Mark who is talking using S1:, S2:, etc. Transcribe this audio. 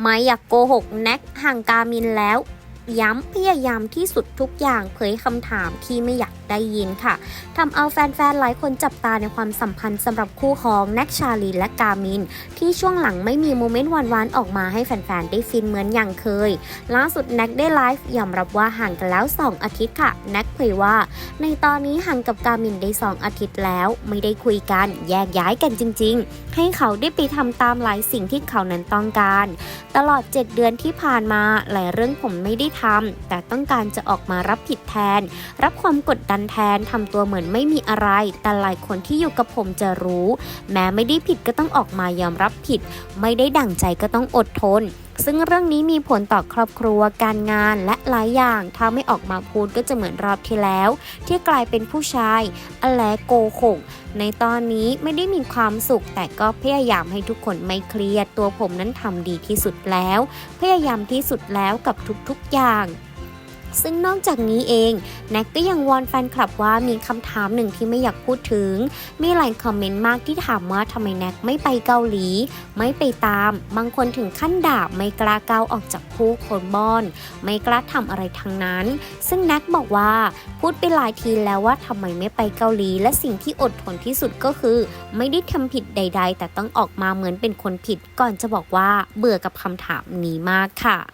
S1: ไม่อยากโกหกแน็กห่างกามินแล้ว ย้ำพยายามที่สุดทุกอย่างเผยคำถามที่ไม่อยากได้ยินค่ะทำเอาแฟนๆ หลายคนจับตาในความสัมพันธ์สำหรับคู่ของแน็กชาลีและกามิน ที่ช่วงหลังไม่มีโมเมนต์หวานๆ ออกมาให้แฟนๆ ได้ฟินเหมือนอย่างเคย ล่าสุดแน็กได้ไลฟ์ยอมรับว่าห่างกันแล้ว 2 อาทิตย์ค่ะแน็กเผยว่า ในตอนนี้ห่างกับกามินได้ 2 อาทิตย์แล้ว ไม่ได้คุยกันแยกย้ายกันจริง ๆ ให้เขาได้ไปทำตามหลายสิ่งที่เขานั้นต้องการ ตลอด 7 เดือนที่ผ่านมาหลายเรื่องผมไม่ได้ทำแต่ต้องการจะออกมารับผิดแทน รับความกดดันแทนทำตัวเหมือนไม่มีอะไร แต่หลายคนที่อยู่กับผมจะรู้ แม้ไม่ได้ผิดก็ต้องออกมายอมรับผิด ไม่ได้ดั่งใจก็ต้องอดทน ซึ่งเรื่องนี้มีผลต่อครอบครัว การงานและหลายอย่าง ถ้าไม่ออกมาพูดก็จะเหมือนรอบที่แล้ว ที่กลายเป็นผู้ชายอแลโกหกในตอนนี้ไม่ได้มีความสุข แต่ก็พยายามให้ทุกคนไม่เครียดตัวผมนั้นทำดีที่สุดแล้ว พยายามที่สุดแล้วกับทุกๆอย่าง ซึ่งนอกจากนี้เอง แน็กก็ยังวอนแฟนคลับว่ามีคำถามหนึ่งที่ไม่อยากพูดถึง มีหลายคอมเมนต์มากที่ถามว่าทำไมแน็กไม่ไปเกาหลี ไม่ไปตาม บางคนถึงขั้นด่าไม่กล้าก้าวออกจากผู้คนบอน ไม่กล้าทำอะไรทั้งนั้น ซึ่งแน็กบอกว่าพูดไปหลายทีแล้วว่าทำไมไม่ไปเกาหลี และสิ่งที่อดทนที่สุดก็คือ ไม่ได้ทำผิดใด ๆ แต่ต้องออกมาเหมือนเป็นคนผิดก่อนจะบอกว่าเบื่อกับคำถามนี้มากค่ะ